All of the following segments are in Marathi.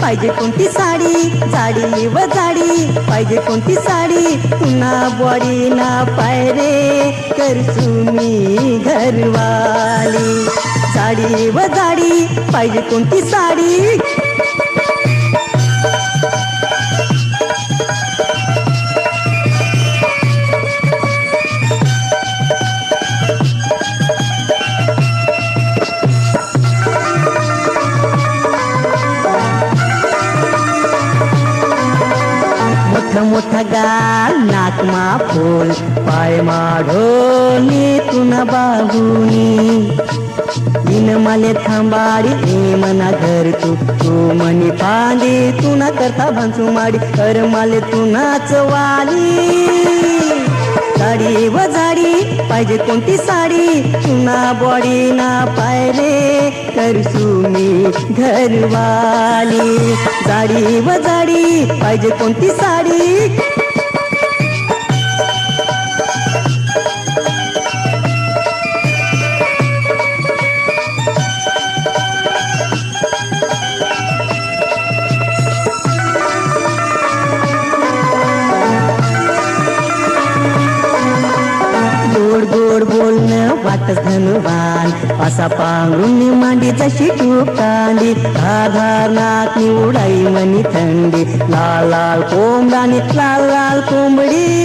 पाहिजे कोणती साडी? जाडी व जाडी पाहिजे कोणती साडी? पुन्हा बॉडी ना पायरे करसू मी घरवाली. साडी व जाडी पाहिजे कोणती साडी? फूल पाय माढोनी तुन बाहुनी इन मले थांबाडी ए मना धर तू. तू मनी पांदी तुना करता भांसू माडी. कर मले तुनाच वाली. साडी व जाडी पाहिजे कोणती साडी? तुना बॉडी ना पायरे करसू मी घरवाली. साडी व जाडी पाहिजे कोणती साडी? गोड गोड बोलणं वाटच धनुवान. असा पांघरून मांडी जशी टुकांडी कांडी धार नाक उडाई मनी थंडी. लाल लाल कोंबडाने लाल लाल कोंबडी.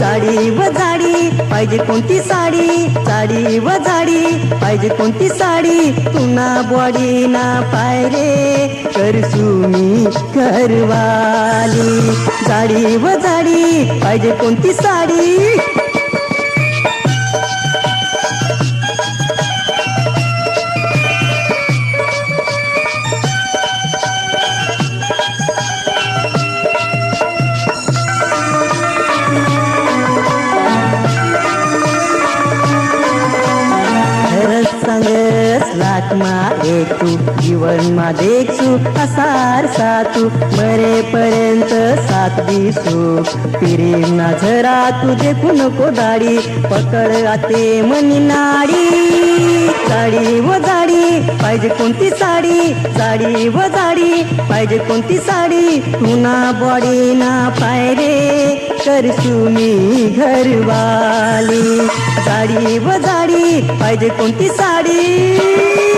साडी व जाडी पाहिजे कोणती साडी? साडी व जाडी पाहिजे कोणती साडी? पुन्हा बॉडी ना पायरे करसू मी करवाली साडी व जाडी पाहिजे कोणती साडी? सांगस लाटमा एक तू जीवनमा देखसू असार सातू मरेपर्यंत सात दिसू. पिरी ना झरा तू देखू नको दाडी पकड आते मनी नाडी. साडी व जाडी पाहिजे कोणती साडी? साडी व जाडी पाहिजे कोणती साडी? ना बॉडी ना पायरे करसू मी घरवाली. साडी व जाडी पाहिजे कोणती साडी?